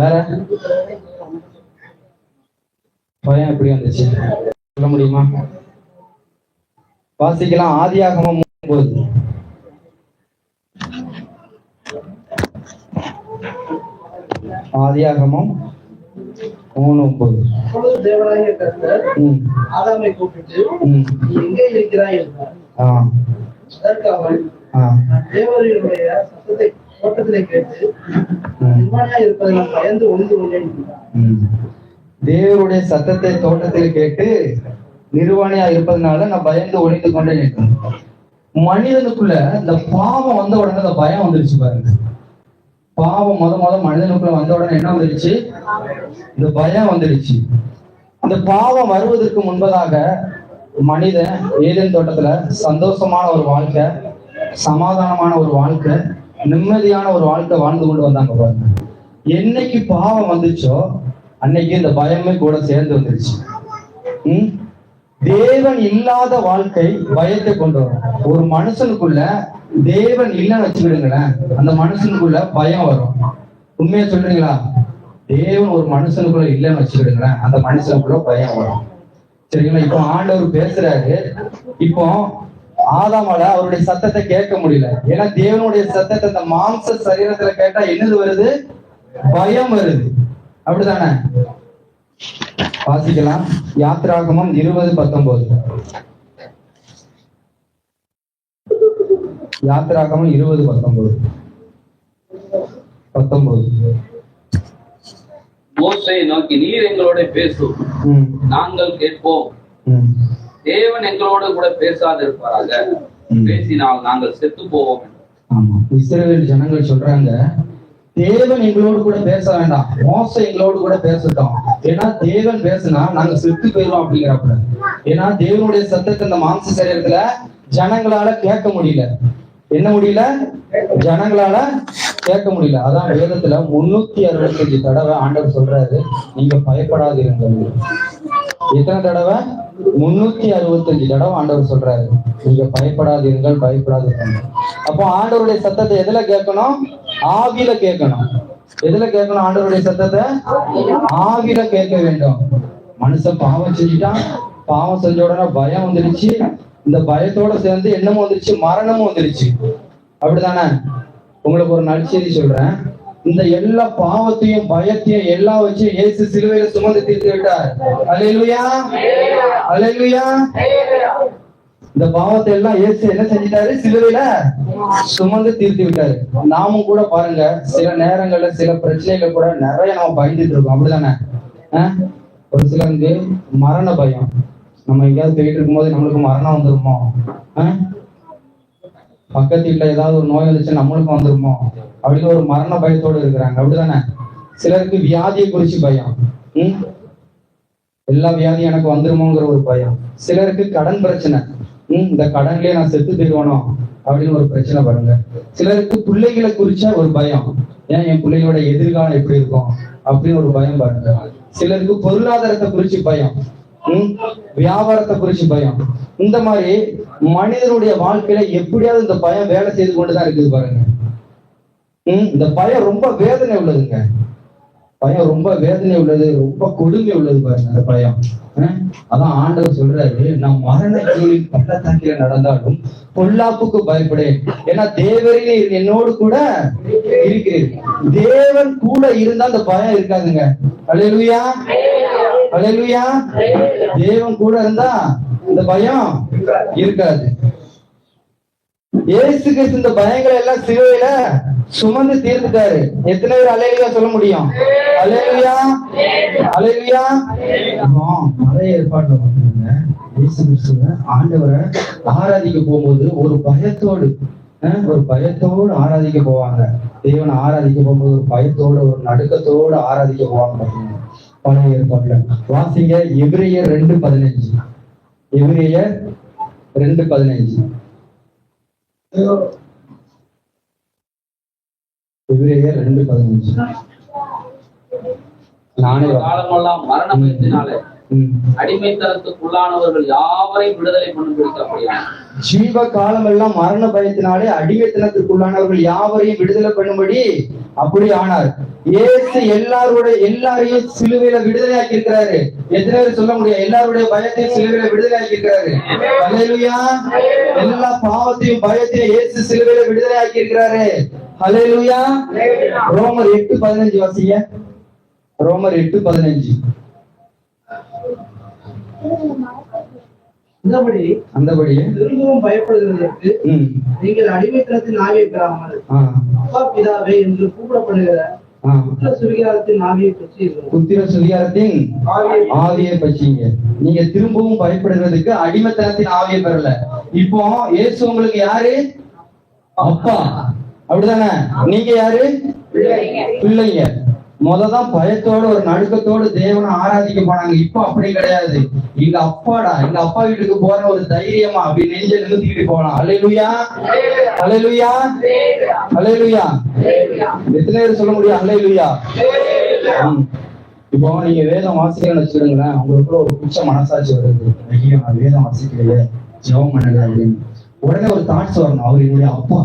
வேற? பயம் எப்படி வந்துச்சு? சொல்ல முடியுமா? வாசிக்கலாம் ஆதியாகமம் ஒன்பது ஆதியாகமம் மூணு ஒன்பது தேவனாகிய கர்த்தர் ஆதாமை கூப்பிட்டு நீ எங்கே இருக்கிறாய் என்றார். அதற்கு அவன் சத்தத்தை தோட்டத்திலே கேட்டு இருப்பதை நான் பயந்து ஒன்று கொண்டேன் தேவருடைய சத்தத்தை தோட்டத்தில் கேட்டு நிர்வாணியா இருப்பதனால நான் பயந்து ஒழிந்து கொண்டே நிற்கிறேன் மனிதனுக்குள்ள இந்த பாவம் வந்த உடனே அந்த பயம் வந்துருச்சு பாருங்க. பாவம் முத முத மனிதனுக்குள்ள வந்த உடனே என்ன வந்துருச்சு? இந்த பயம் வந்துருச்சு. அந்த பாவம் வருவதற்கு முன்பதாக மனிதன் ஏதேன் தோட்டத்துல சந்தோஷமான ஒரு வாழ்க்கை சமாதானமான ஒரு வாழ்க்கை நிம்மதியான ஒரு வாழ்க்கை வாழ்ந்து கொண்டு வந்தாங்க பாருங்க. என்னைக்கு பாவம் வந்துச்சோ அன்னைக்கு இந்த பயமே கூட சேர்ந்து வந்துருச்சு. உம் தேவன் இல்லாத வாழ்க்கை பயத்தை கொண்டு வரும். ஒரு மனுஷனுக்குள்ள தேவன் இல்லைன்னு வச்சுக்கிடுங்களேன் அந்த மனுஷனுக்குள்ள பயம் வரும். உண்மையா சொல்றீங்களா? தேவன் ஒரு மனுஷனுக்குள்ள இல்லைன்னு வச்சுக்கிடுங்களேன் அந்த மனுஷனுக்குள்ள பயம் வரும். சரிங்களா? இப்போ ஆண்டவர் பேசுறாரு. இப்போ ஆதாமால அவருடைய சத்தத்தை கேட்க முடியல. ஏன்னா தேவனுடைய சத்தத்தை அந்த மாம்ச சரீரத்துல கேட்டா என்னது வருது? பயம் வருது. அப்படிதானே வாசிக்கலாம். யாத்ராகமம் இருபது பத்தொன்பது யாத்ராகமம் இருபது பத்தொன்பது பத்தொன்பது மோசையை நோக்கி நீர் எங்களோட பேசும் நாங்கள் கேட்போம். தேவன் எங்களோட கூட பேசாதிருப்பாராக. ம். பேசினால் நாங்கள் செத்து போவோம் இஸ்ரவேல் ஜனங்கள் சொல்றாங்க தேவன் எங்களோடு கூட பேச வேண்டாம். மோச எங்களோடு கூட பேசட்டும். ஏன்னா தேவன் பேசுனா நாங்க செத்து போயிடுவோம் அப்படிங்கிறப்ப. ஏன்னா தேவனுடைய சத்தத்தை இந்த மாம்ச சரீரத்துல ஜனங்களால கேட்க முடியல. என்ன முடியல? ஜனங்களால கேட்க முடியல. அதான் வேதத்துல முன்னூத்தி அறுபத்தஞ்சு தடவை ஆண்டவர் சொல்றாரு நீங்க பயப்படாதிருங்கள். எத்தனை தடவை? முன்னூத்தி அறுபத்தஞ்சு தடவை ஆண்டவர் சொல்றாரு. நீங்க பயப்படாதீர்கள் பயப்படாதீர்கள். அப்போ ஆண்டவருடைய சத்தத்தை எதுல கேட்கணும்? ஆவியில கேட்கணும். எதுல கேட்கணும் ஆண்டவருடைய சத்தத்தை? ஆவியில கேட்க வேண்டும். மனுஷன் பாவம் செஞ்சுட்டான். பாவம் செஞ்ச உடனே பயம் வந்துருச்சு. இந்த பயத்தோட சேர்ந்து என்னமும் வந்துருச்சு மரணமும் வந்துருச்சு. அப்படிதானே உங்களுக்கு ஒரு நற்செய்தி சொல்றேன். இந்த எல்லா பாவத்தையும் பயத்தையும் எல்லாம் வச்சு இயேசு சிலுவையில சுமந்து தீர்த்து விட்டார். அலையிலுயா அலையிலுயா இந்த பாவத்தை எல்லாம் இயேசு என்ன செஞ்சிட்டாரு? சிலுவையில சுமந்து தீர்த்து விட்டாரு. நாமும் கூட பாருங்க சில நேரங்கள்ல சில பிரச்சனைகள் கூட நிறைய நம்ம பயந்துட்டு இருக்கோம். அப்படிதானே? ஆஹ்? ஒரு சிலருக்கு மரண பயம். நம்ம எங்கேயாவது போயிட்டு இருக்கும்போது நம்மளுக்கு மரணம் வந்துருமோ? ஆஹ்? பக்கத்து வீட்டுல ஏதாவது ஒரு நோய் வந்துச்சு நம்மளுக்கும் வந்துருமோ? அப்படின்னு ஒரு மரண பயத்தோட இருக்கிறாங்க. அப்படிதானே? சிலருக்கு வியாதியை குறிச்சு பயம். உம் எல்லா வியாதியும் எனக்கு வந்துருமோங்கிற ஒரு பயம். சிலருக்கு கடன் பிரச்சனை. உம் இந்த கடன்லயே நான் செத்து போயிடுவானோ? அப்படின்னு ஒரு பிரச்சனை பாருங்க. சிலருக்கு பிள்ளைகளை குறிச்ச ஒரு பயம். ஏன் என் பிள்ளைகளோட எதிர்காலம் எப்படி இருக்கும்? அப்படின்னு ஒரு பயம் பாருங்க. சிலருக்கு பொருளாதாரத்தை குறிச்சு பயம். உம் வியாபாரத்தை குறிச்சு பயம். இந்த மாதிரி மனிதனுடைய வாழ்க்கையில எப்படியாவது இந்த பயம் வேலை செய்து கொண்டுதான் இருக்குது பாருங்க. இந்த பயம் ரொம்ப வேதனை உள்ளதுங்க. பயம் ரொம்ப வேதனை உள்ளது ரொம்ப கொடுமை உள்ளது பாருங்க அந்த பயம். அதான் ஆண்டவர் சொல்றாரு நான் மரண இருளின் பள்ளத்தாக்கில நடந்தாலும் பொல்லாப்புக்கு பயப்படேன். ஏன்னா தேவரிலே என்னோடு கூட இருக்கிறீர்கள் தேவன் கூட இருந்தா அந்த பயம் இருக்காதுங்க. அலையலுயா அலையலுயா தேவன் கூட இருந்தா இந்த பயம் இருக்காது. இயேசு கிறிஸ்து இந்த பயங்களை எல்லாம் சிலுவையில சுமந்து தீர்த்துட்டாரு. எத்தனை பேர் அலையிலியா சொல்ல முடியும்? அலையிலியா அலையிலியா மலை ஏற்பாடுல பாத்தீங்கன்னா இயேசு கிறிஸ்துவ ஆண்டவரை ஆராதிக்க போகும்போது ஒரு பயத்தோடு ஒரு பயத்தோடு ஆராதிக்க போவாங்க. தேவனை ஆராதிக்க போகும்போது ஒரு பயத்தோடு ஒரு நடுக்கத்தோடு ஆராதிக்க போவாங்க பாத்தீங்கன்னா பழைய ஏற்பாட்டுல வாசிங்க எபிரேயர் ரெண்டு பதினஞ்சு. எபிரேயர் ரெண்டு பதினஞ்சு. எபிரேயர் ரெண்டு பதினஞ்சு. காலமெல்லாம் மரண பயத்தினாலே ம். அடிமைத்தனத்துக்குள்ளானவர்கள் யாவரையும் விடுதலை பண்ணும்படிக்கு ஜீவ காலம் எல்லாம் மரண பயத்தினாலே அடிமைத்தனத்துக்குள்ளானவர்கள் யாவரையும் விடுதலை பண்ணும்படி அப்படி ஆனார் இயேசு எல்லாருடைய எல்லாரையும் சிலுவையில விடுதலை ஆக்கி இருக்கிறாரு எத்தனை பேர் சொல்ல முடியும்? எல்லாருடைய பயத்தையும் சிலுவையில விடுதலை ஆக்கி இருக்கிறாரு எல்லா பாவத்தையும் பயத்தையும் இயேசு சிலுவையில விடுதலை ஆக்கி இருக்கிறாரு ஹalleluya ரோமர் எட்டு பதினஞ்சு வாசிங்க. ரோமர் எட்டு பதினஞ்சு. இந்தபடி அந்தபடியே. திரும்பவும் பயப்படுகிறதற்கு நீங்கள் அடிமைத்தனத்தின் ஆவியை பெறாமல் அப்பா பிதாவே என்று கூப்பிடப்படுகிற புத்திர சுவிகாரத்தின் ஆவியை பற்றிங்க. நீங்க திரும்பவும் பயப்படுறதுக்கு அடிமைத்தனத்தின் ஆவியை பெறல. இப்போ இயேசு உங்களுக்கு யாரு? அப்பா. அப்படிதானே? நீங்க யாரு? பிள்ளைங்க. முததான் பயத்தோட ஒரு நடுக்கத்தோட தேவனை ஆராதிக்க போனாங்க. இப்போ அப்படி கிடையாது. எங்க அப்பாடா எங்க அப்பா வீட்டுக்கு போற ஒரு தைரியமா அப்படி நெஞ்ச நிறுத்திக்கிட்டு போகலாம் அலையலுயா அலையலுயா அலையலுயா எத்தனை பேர் சொல்ல முடியும்? அலையலுயா. இப்போ நீங்க வேதம் வாசிக்கணும்னு வச்சுக்கிடுங்களேன் உங்களுக்குள்ள ஒரு குச்ச மனசாட்சி வருது. ஐயோ நான் வேதம் வாசிக்கலையே. ஜெபம் பண்ணல அப்படின்னு. உடனே ஒரு தாட்ஸ் வரணும். அவர் என்னுடைய அப்பா.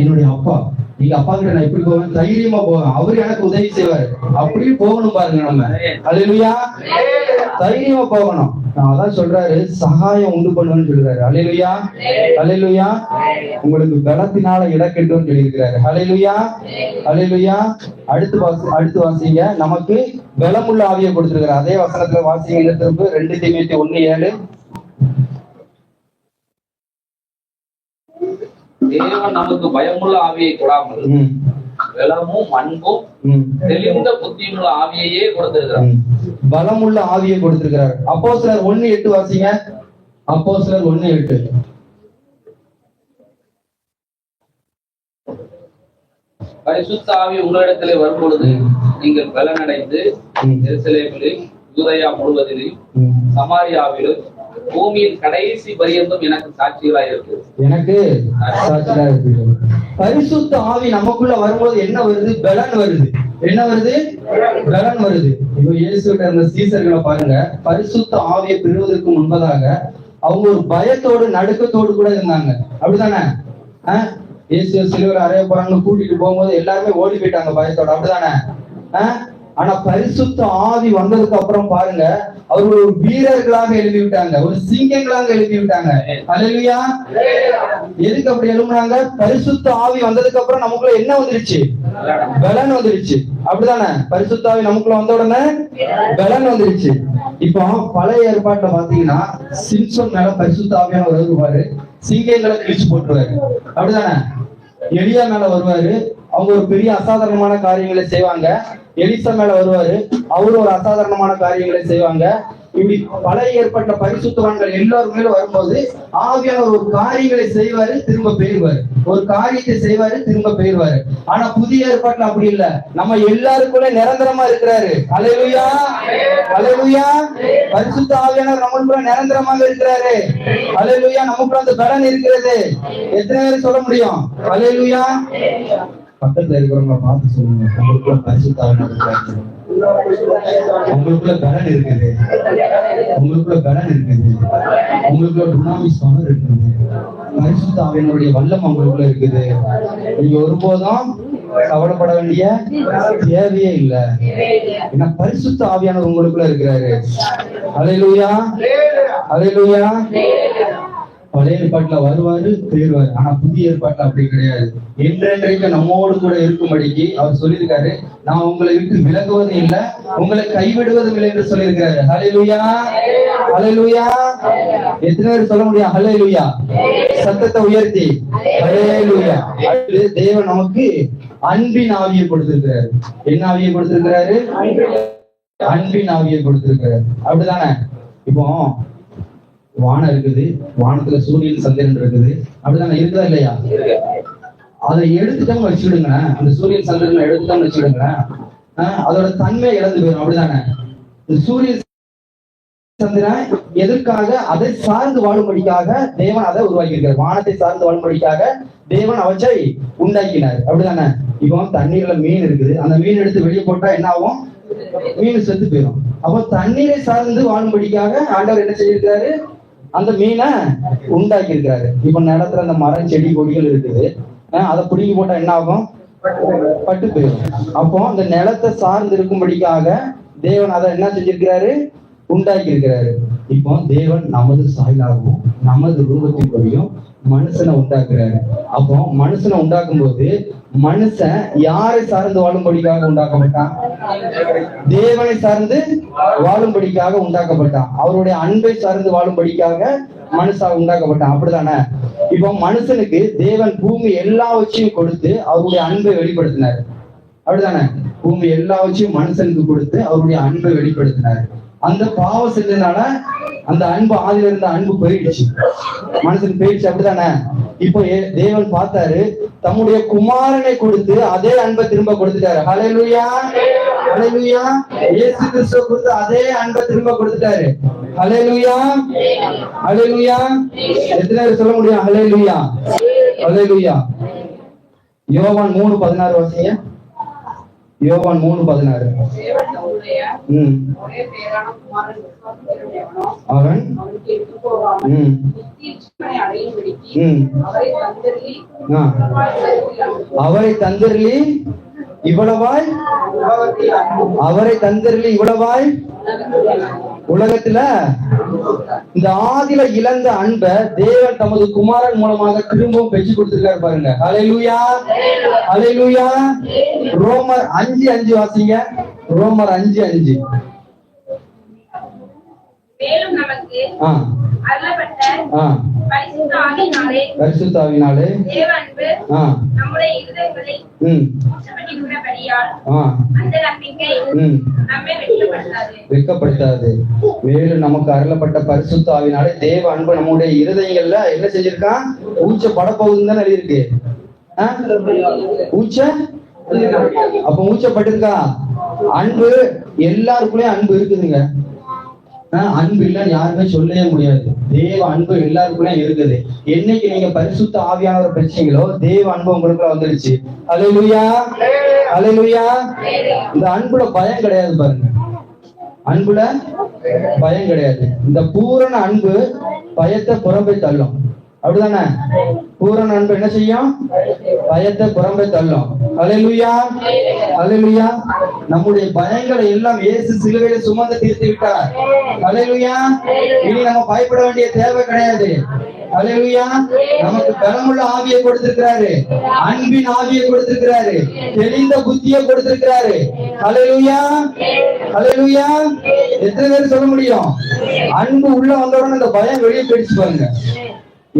என்னுடைய அப்பா. எங்க அப்பா கிட்ட நான் இப்படி போவேன் தைரியமா போவேன். அவரு எனக்கு உதவி செய்வார். அப்படியே போகணும் பாருங்க நம்ம. அலையிலுயா தைரியமா போகணும். நான் அதான் சொல்றாரு சகாயம் உண்டு பண்ணுவேன்னு சொல்றாரு. அலையிலுயா அலையிலுயா உங்களுக்கு பலத்தினால இலக்கெட்டும் சொல்லியிருக்கிறாரு. அலையிலுயா அலையிலுயா அடுத்து வாசி அடுத்து வாசிங்க. நமக்கு பலமுள்ள ஆவியை கொடுத்துருக்காரு அதே வசனத்துல வாசிங்க. திரும்ப ரெண்டு தீமையத்தி ஒண்ணு ஏழு. தேவன் நமக்கு பயமுள்ள ஆவியை கொடாமல் ம், பலமும் அன்பும் தெளிந்த புத்தியுள்ள ஆவியையே கொடுத்திருக்கிறார். பலமுள்ள ஆவியை கொடுத்திருக்கிறார். அப்போ சிலர் ஒண்ணு எட்டு வாசிங்க. அப்போ சிலர் ஒண்ணு எட்டு. பரிசுத்த ஆவி உங்களிடத்திலே வரும்பொழுது நீங்கள் பலனடைந்து. எருசலேமிலும் யூதயா முழுவதிலும். சமாரியாவிலும் பூமியின் கடைசி பரியந்தம் எனக்கு சாட்சிகளாய் இருக்கு எனக்கு இருக்கு பரிசுத்த ஆவி நமக்குள்ள வரும்போது என்ன வருது? பலன் வருது. என்ன வருது? பலன் வருது. இப்போ இயேசுகிட்ட இருந்த சீசர்களை பாருங்க. பரிசுத்த ஆவியை பெறுவதற்கு முன்பதாக அவங்க ஒரு பயத்தோடு நடுக்கத்தோடு கூட இருந்தாங்க. அப்படிதானே இயேசு சிலுவர் அறைய போறாங்க கூட்டிட்டு போகும்போது எல்லாருமே ஓடி போயிட்டாங்க பயத்தோட. அப்படிதானே ஆஹ் ஆனா பரிசுத்த ஆவி வந்ததுக்கு அப்புறம் பாருங்க அவர் ஒரு வீரர்களாக எழுதி விட்டாங்க ஒரு சிங்கங்களாக எழுதி விட்டாங்க அலையா எதுக்கு அப்படி எழுப்புனாங்க பரிசுத்த ஆவி வந்ததுக்கு அப்புறம் நமக்குள்ள என்ன வந்துருச்சு? பலன் வந்துருச்சு. அப்படிதானே? பரிசுத்த ஆவி நமக்குள்ள வந்த உடனே பலன் வந்துருச்சு. இப்போ பழைய ஏற்பாட்டுல பாத்தீங்கன்னா சிம்சன் மேல பரிசுத்த ஆவியான வருவாரு சிங்கங்களை கிழிச்சு போட்டுருவாரு. அப்படிதானே? எளியா மேல வருவாரு அவங்க ஒரு பெரிய அசாதாரணமான காரியங்களை செய்வாங்க. எலிசா மேல வருவாரு. அவரும் ஒரு அசாதாரணமான காரியங்களை செய்வாங்க. இப்படி பழைய ஏற்பட்ட பரிசுத்தவான்கள் எல்லாரும் மேல வரும்போது ஆவியானவர் ஒரு காரியங்களை செய்வாரு திரும்ப போயிருவாரு. ஒரு காரியத்தை செய்வாரு திரும்ப போயிருவாரு. ஆனா புதிய ஏற்பாட்டுல அப்படி இல்ல. நம்ம எல்லாருக்குள்ள நிரந்தரமா இருக்கிறாரு. அலையுயா அலையுயா பரிசுத்த ஆவியானவர் நம்மளுக்குள்ள நிரந்தரமாக இருக்கிறாரு. அலையுயா நமக்குள்ள அந்த பலன் இருக்கிறது. எத்தனை பேர் சொல்ல முடியும்? அலையுயா பக்கத்துல இருக்கிறவங்க பார்த்து சொல்லுங்க. உங்களுக்குள்ள பரிசுத்த உங்களுக்குள்ள கடன் இருக்குது. உங்களுக்குள்ள கடன் இருக்குது. உங்களுக்குள்ள குணாமிஸ் பவர் இருக்குது. பரிசுத்த அவையினுடைய வல்லம் உங்களுக்குள்ள இருக்குது. நீங்க ஒருபோதும் கவலைப்பட வேண்டிய தேவையே இல்ல. ஏன்னா பரிசுத்த ஆவியானவர் உங்களுக்குள்ள இருக்கிறாரு. அலையிலுயா அலையிலுயா பழைய ஏற்பாட்டுல வருவாரு தேர்வாரு ஆனா புதிய ஏற்பாட்டுல அப்படி கிடையாது. என்றென்றைக்கு நம்மோடு கூட இருக்கும்படிக்கு அவர் சொல்லியிருக்காரு. நான் உங்களை விட்டு விலகுவதும் இல்லை உங்களை கைவிடுவதும் இல்லை என்று சொல்லியிருக்காரு. ஹalleluya ஹalleluya எத்தனை பேர் சொல்ல முடியும்? ஹalleluya சத்தத்தை உயர்த்தி. ஹalleluya அடுத்து தேவன் நமக்கு அன்பின் ஆவியை கொடுத்திருக்கிறாரு. என்ன ஆவியை கொடுத்திருக்கிறாரு? அன்பின் ஆவியை கொடுத்திருக்கிறாரு. அப்படிதானே? இப்போ வானம் இருக்குது வானத்துல சூரியன் சந்திரன் இருக்குது. அப்படிதானே இருக்குதா இல்லையா? அதை எடுத்துட்டோம்னு வச்சுக்கிடுங்களேன். அந்த சூரியன் சந்திரன் எடுத்துட்டோம்னு வச்சுக்கிடுங்களேன். ஆஹ் அதோட தன்மை இழந்து போயிடும். அப்படிதானே? இந்த சூரியன் சந்திரன் எதற்காக? அதை சார்ந்து வாழும்படிக்காக தேவன் அதை உருவாக்கியிருக்கார். வானத்தை சார்ந்து வாழும்படிக்காக தேவன் அவற்றை உண்டாக்கினார். அப்படிதானே? இப்போ தண்ணீர்ல மீன் இருக்குது. அந்த மீன் எடுத்து வெளியே போட்டா என்ன ஆகும்? மீன் செத்து போயிடும். அப்போ தண்ணீரை சார்ந்து வாழும்படிக்காக ஆண்டவர் என்ன செய்யிருக்காரு அந்த மீனை உண்டாக்கி இருக்கிறாரு இப்ப நிலத்துல அந்த மரம் செடி கொடிகள் இருக்குது. அதை பிடிங்கி போட்டா என்ன ஆகும்? பட்டு போயிடும். அப்போ அந்த நிலத்தை சார்ந்து இருக்கும்படிக்காக தேவன் அதை என்ன செஞ்சிருக்கிறாரு? உண்டாக்கி இருக்கிறாரு இப்போ தேவன் நமது சாயலாகவும் நமது ரூபத்தின்படியும் மனுஷனை உண்டாக்குறாரு. அப்போ மனுஷனை உண்டாக்கும் போது மனுஷன் யாரை சார்ந்து வாழும்படிக்காக உண்டாக்கப்பட்டான்? தேவனை சார்ந்து வாழும்படிக்காக உண்டாக்கப்பட்டான். அவருடைய அன்பை சார்ந்து வாழும்படிக்காக மனுஷா உண்டாக்கப்பட்டான். அப்படிதானே? இப்போ மனுஷனுக்கு தேவன் பூமி எல்லாவற்றையும் கொடுத்து அவருடைய அன்பை வெளிப்படுத்தினார். அப்படிதானே? பூமி எல்லாவற்றையும் மனுஷனுக்கு கொடுத்து அவருடைய அன்பை வெளிப்படுத்தினார். அந்த பாவம் செஞ்சதுனால அந்த அன்பு ஆதியில இருந்த அன்பு போயிடுச்சு. மனசுக்கு போயிடுச்சு அப்படிதானே இப்போ ஏ- தேவன் பார்த்தாரு தம்முடைய குமாரனை கொடுத்து அதே அன்பை திரும்ப கொடுத்துட்டாரு. ஹலலுயா ஹலலுயா இயேசு கிறிஸ்துவ கொடுத்து அதே அன்பை திரும்ப கொடுத்துட்டாரு. ஹலலுயா ஹலலுயா எத்தனை பேர் சொல்ல முடியும்? ஹலலுயா ஹலலுயா யோவான் மூணு பதினாறு வாசிங்க. யோவான் மூணு பதினாறு. அவன்? அவரை தந்திரலி இவ்வளவாய் அவரை தந்திரலி இவ்வளவாய் உலகத்துல இந்த ஆதில இழந்த அன்பை தேவன் தமது குமாரன் மூலமாக திரும்பவும் பெற்று கொடுத்திருக்காரு பாருங்க. அலையூயா அலையூயா ரோமர் அஞ்சு அஞ்சு வாசிங்க. ரோமர் அஞ்சு அஞ்சு. பரிசுத்தாவினாலே நம்முடைய இருதயங்களில் மேலும் நமக்கு அருளப்பட்ட பரிசுத்த ஆவினாலே தேவ அன்பு நம்முடைய இருதயங்கள்ல என்ன செஞ்சிருக்கான் ஊச்ச படப்போகுதுன்னு தான் எழுதியிருக்கு? ஊச்ச? அப்ப ஊச்சப்பட்டிருக்கா? அன்பு எல்லாருக்குள்ளயும் அன்பு இருக்குதுங்க. அன்பு இல்லைன்னு யாருமே சொல்லவே முடியாது. தேவ அன்பு எல்லாருக்குள்ளயும் இருக்குது. என்னைக்கு நீங்க பரிசுத்த ஆவியானவரை பிரச்சனைகளோ தேவ அன்பு உங்களுக்குள்ள வந்துருச்சு. அலையிலுயா அலையிலுயா இந்த அன்புல பயம் கிடையாது பாருங்க. அன்புல பயம் கிடையாது. இந்த பூரண அன்பு பயத்தை புறம்பை தள்ளும். அப்படிதானே? பூரண அன்பு என்ன செய்யும்? பயத்தை புறம்பை தள்ளும். அலையிலுயா அலையிலுயா நம்முடைய பயங்களை எல்லாம் இயேசு சிலுவையில சுமந்து தீர்த்து விட்டார். அலையிலுயா இனி நம்ம பயப்பட வேண்டிய தேவை கிடையாது. அலையிலுயா நமக்கு பலமுள்ள ஆவியை கொடுத்திருக்கிறாரு. அன்பின் ஆவியை கொடுத்திருக்கிறாரு. தெளிந்த புத்தியை கொடுத்திருக்கிறாரு. அலையிலுயா அலையிலுயா எத்தனை பேர் சொல்ல முடியும்? அன்பு உள்ள வந்த உடனே அந்த பயம் வெளியே போயிடுச்சு பாருங்க.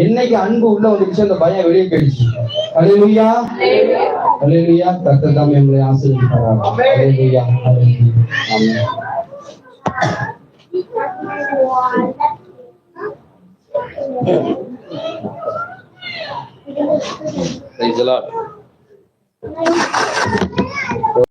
என்னைக்கு அன்பு உள்ள வந்துருச்சு அந்த பயம் வெளியே போயிடுச்சு. அலையிலுயா அலையிலுயா கர்த்தர் தாமே உங்களை ஆசீர்வதிப்பாராக அலையிலுயா அலையிலுயா ஆமென் Praise the Lord.